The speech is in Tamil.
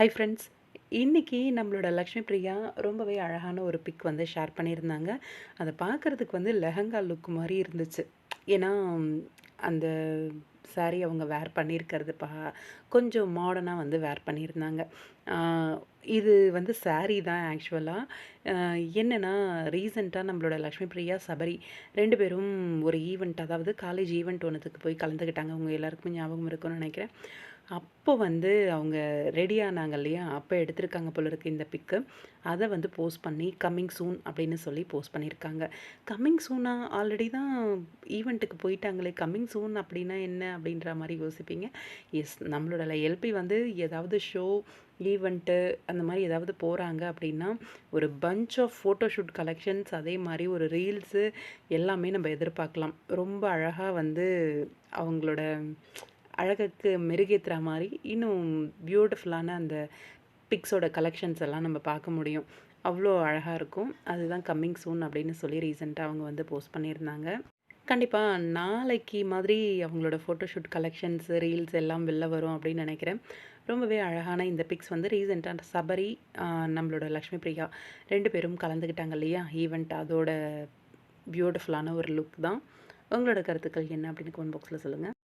ஹை ஃப்ரெண்ட்ஸ் இன்றைக்கி நம்மளோட லக்ஷ்மி பிரியா ரொம்பவே அழகான ஒரு பிக் வந்து ஷேர் பண்ணியிருந்தாங்க. அதை பார்க்குறதுக்கு வந்து லெஹங்கா லுக் மாதிரி இருந்துச்சு. ஏன்னா அந்த சாரீ அவங்க வேர் பண்ணியிருக்கிறது பா கொஞ்சம் மாடர்னாக வந்து வேர் பண்ணியிருந்தாங்க. இது வந்து சாரீ தான் ஆக்சுவலாக என்னென்னா ரீசெண்டாக நம்மளோட லக்ஷ்மி பிரியா சபரி ரெண்டு பேரும் ஒரு ஈவெண்ட் அதாவது காலேஜ் ஈவெண்ட் ஒன்றுத்துக்கு போய் கலந்துக்கிட்டாங்க. அவங்க எல்லாருக்குமே ஞாபகம் இருக்கும்னு நினைக்கிறேன். அப்போ வந்து அவங்க ரெடி ஆனாங்க இல்லையா? அப்போ எடுத்திருக்காங்க போல இருக்கு இந்த பிக்கு அதை வந்து போஸ்ட் பண்ணி கம்மிங் சூன் அப்படின்னு சொல்லி போஸ்ட் பண்ணியிருக்காங்க கம்மிங் சூனாக ஆல்ரெடி தான் ஈவெண்ட்டுக்கு போயிட்டாங்களே. கம்மிங் சூன் அப்படின்னா என்ன? அப்படின்ற மாதிரி யோசிப்பீங்க. எஸ் நம்மளோட எல்பி வந்து ஏதாவது ஷோ ஈவெண்ட்டு அந்த மாதிரி ஏதாவது போகிறாங்க அப்படின்னா ஒரு பஞ்ச் ஆஃப் ஃபோட்டோஷூட் கலெக்ஷன்ஸ் அதே மாதிரி ஒரு ரீல்ஸு எல்லாமே நம்ம எதிர்பார்க்கலாம். ரொம்ப அழகாக வந்து அவங்களோட அழகுக்கு மெருகேற்றுற மாதிரி இன்னும் பியூட்டிஃபுல்லான அந்த பிக்ஸோட கலெக்ஷன்ஸ் எல்லாம் நம்ம பார்க்க முடியும். அவ்வளோ அழகாக இருக்கும். அதுதான் கம்மிங் சூன் அப்படின்னு சொல்லி ரீசெண்டாக அவங்க வந்து போஸ்ட் பண்ணியிருந்தாங்க. கண்டிப்பாக நாளைக்கு மாதிரி அவங்களோட ஃபோட்டோஷூட் கலெக்ஷன்ஸ் ரீல்ஸ் எல்லாம் வெளில வரும் அப்படின்னு நினைக்கிறேன். ரொம்பவே அழகான இந்த பிக்ஸ் வந்து ரீசெண்டாக சபரி நம்மளோட லக்ஷ்மி பிரியா ரெண்டு பேரும் கலந்துக்கிட்டாங்க இல்லையா? ஈவெண்ட் அதோட பியூட்டிஃபுல்லான ஒரு லுக் தான். உங்களோட கருத்துக்கள் என்ன அப்படின்னு கமெண்ட் பாக்ஸில் சொல்லுங்கள்